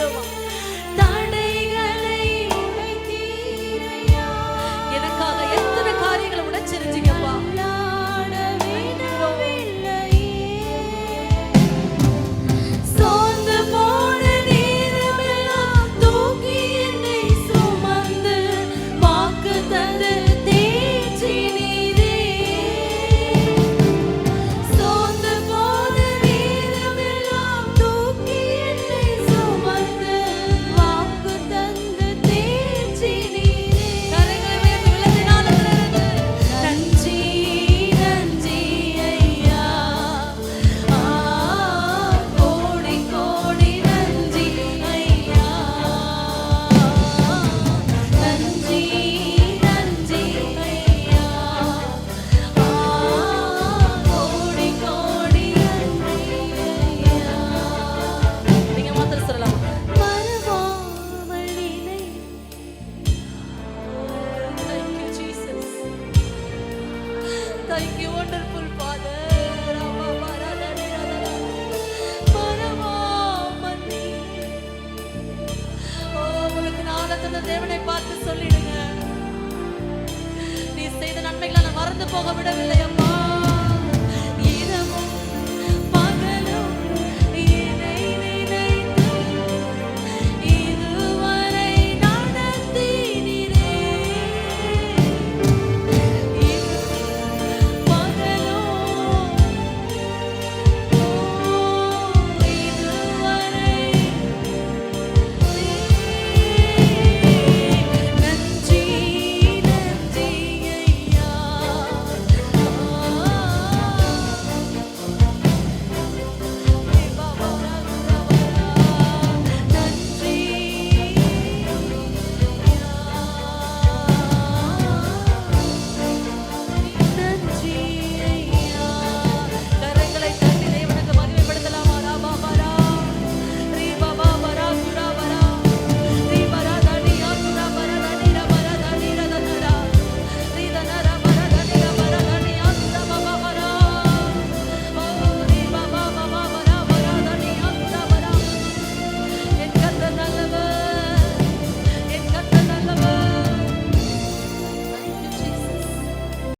どうも。தேவனை பார்த்து சொல்லிடுங்க. நீ செய்த நன்மைகளை நான் மறந்து போக விடவில்லை